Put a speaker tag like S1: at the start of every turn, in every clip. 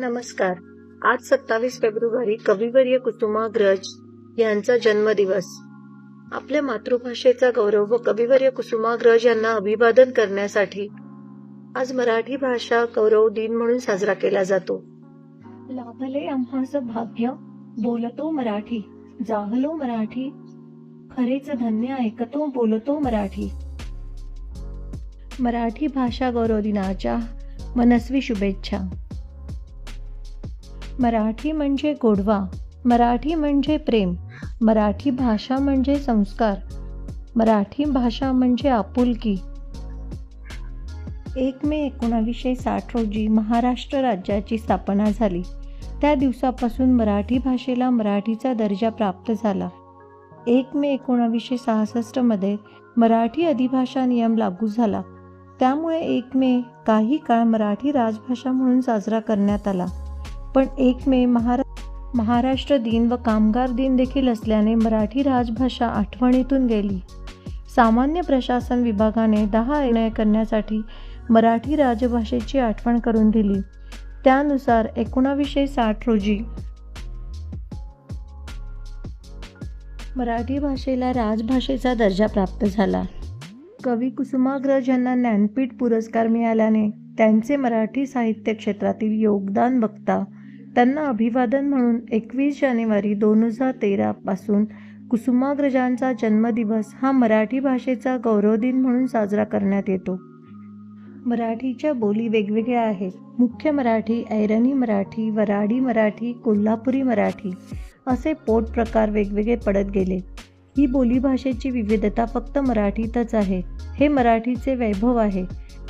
S1: नमस्कार. आज सत्तावीस फेब्रुवारी कविवर्य कुसुमाग्रज यांचा जन्मदिवस. आपल्या मातृभाषेचा गौरव व कविवर्य कुसुमाग्रज यांना अभिवादन करण्यासाठी आज मराठी भाषा गौरव दिन म्हणून साजरा केला जातो.
S2: लाभले आम्हास भाग्य बोलतो मराठी जाहलो मराठी खरेच धन्य ऐकतो बोलतो मराठी. मराठी भाषा गौरव दिनाच्या मनस्वी शुभेच्छा. मराठी म्हणजे गोडवा मराठी म्हणजे प्रेम मराठी भाषा म्हणजे संस्कार मराठी भाषा म्हणजे आपुलकी. एक मे एकोणावीसशे साठ रोजी महाराष्ट्र राज्याची स्थापना झाली. त्या दिवसापासून मराठी भाषेला मराठीचा दर्जा प्राप्त झाला. एक मे एकोणावीसशे सहासष्टमध्ये मराठी अधिभाषा नियम लागू झाला. त्यामुळे एक मे काही काळ मराठी राजभाषा म्हणून साजरा करण्यात आला. पण एक मे महारा महाराष्ट्र दिन व कामगार दिन देखील असल्याने मराठी राजभाषा आठवणीतून गेली. सामान्य प्रशासन विभागाने दहा निर्णय करण्यासाठी मराठी राजभाषेची आठवण करून दिली. त्यानुसार एकोणावीसशे साठ रोजी मराठी भाषेला राजभाषेचा दर्जा प्राप्त झाला. कवी कुसुमाग्रज यांना ज्ञानपीठ पुरस्कार मिळाल्याने त्यांचे मराठी साहित्य क्षेत्रातील योगदान बघता त्यांना अभिवादन म्हणून एकवीस जानेवारी दोन हजार तेरापासून कुसुमाग्रजांचा जन्मदिवस हा मराठी भाषेचा गौरव दिन म्हणून साजरा करण्यात येतो. मराठीच्या बोली वेगवेगळ्या आहेत. मुख्य मराठी ऐरणी मराठी वराडी मराठी कोल्हापुरी मराठी असे पोट प्रकार वेगवेगळे पडत गेले. ही बोलीभाषेची विविधता फक्त मराठीतच आहे. हे मराठीचे वैभव आहे.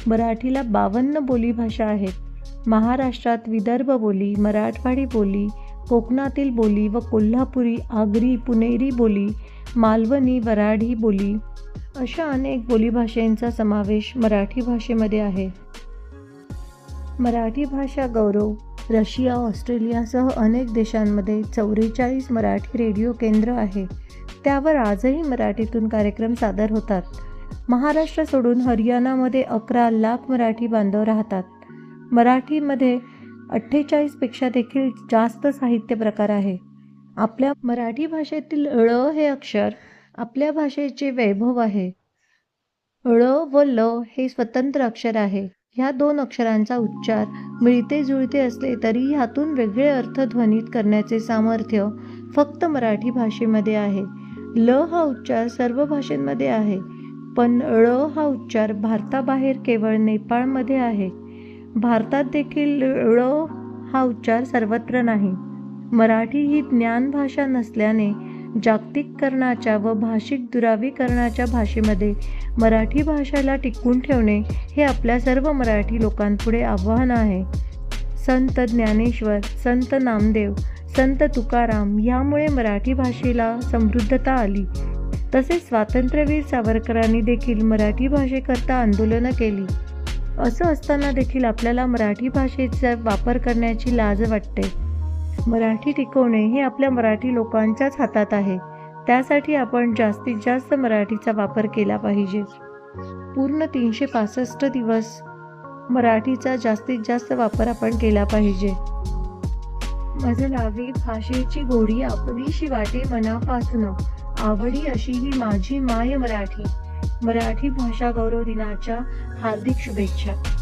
S2: मराठीला बावन्न बोलीभाषा आहेत. महाराष्ट्रात विदर्भ बोली मराठवाडी बोली कोकणातील बोली व कोल्हापुरी आगरी पुणेरी बोली मालवणी वराडी बोली अशा अनेक बोलीभाषेंचा समावेश मराठी भाषेमध्ये आहे. मराठी भाषा गौरव रशिया ऑस्ट्रेलियासह अनेक देशांमध्ये चौवेचाळीस मराठी रेडिओ केंद्र आहे. त्यावर आजही मराठीतून कार्यक्रम सादर होतात. महाराष्ट्र सोडून हरियाणामध्ये अकरा लाख मराठी बांधव राहतात. मराठीमध्ये अठ्ठेचाळीसपेक्षा देखील जास्त साहित्य प्रकार आहे. आपल्या मराठी भाषेतील ळ हे अक्षर आपल्या भाषेचे वैभव आहे. ळ व ल हे स्वतंत्र अक्षर आहे. ह्या दोन अक्षरांचा उच्चार मिळते जुळते असले तरी ह्यातून वेगळे अर्थ ध्वनित करण्याचे सामर्थ्य फक्त मराठी भाषेमध्ये आहे. ल हा उच्चार सर्व भाषेंमध्ये आहे पण ळ हा उच्चार भारताबाहेर केवळ नेपाळमध्ये आहे. भारतात देखील ळ हा उच्चार सर्वत्र नाही. मराठी ही ज्ञान भाषा नसल्याने जागतिककरणाच्या व भाषिक दुरावीकरणाच्या भाषेमध्ये मराठी भाषेला टिकवून ठेवणे हे आपल्या सर्व मराठी लोकांपुढे आव्हान आहे. संत ज्ञानेश्वर संत नामदेव संत तुकाराम यामुळे मराठी भाषेला समृद्धता आली. तसेच स्वातंत्र्यवीर सावरकरांनी देखील मराठी भाषेकरता आंदोलनं केली. असं असताना देखील आपल्याला मराठी भाषेचा वापर करण्याची लाज वाटते. मराठी टिकवणे हे आपल्या मराठी लोकांच्याच हातात आहे. त्यासाठी आपण जास्तीत जास्त मराठीचा वापर केला पाहिजे. पूर्ण तीनशे पासष्ट दिवस मराठीचा जास्तीत जास्त वापर आपण केला पाहिजे. माझं लावी भाषेची गोडी आपलीशी वाटे मनापासून. आवडी अशी ही माझी माय मराठी. मराठी भाषा गौरव दिनाच्या हार्दिक शुभेच्छा.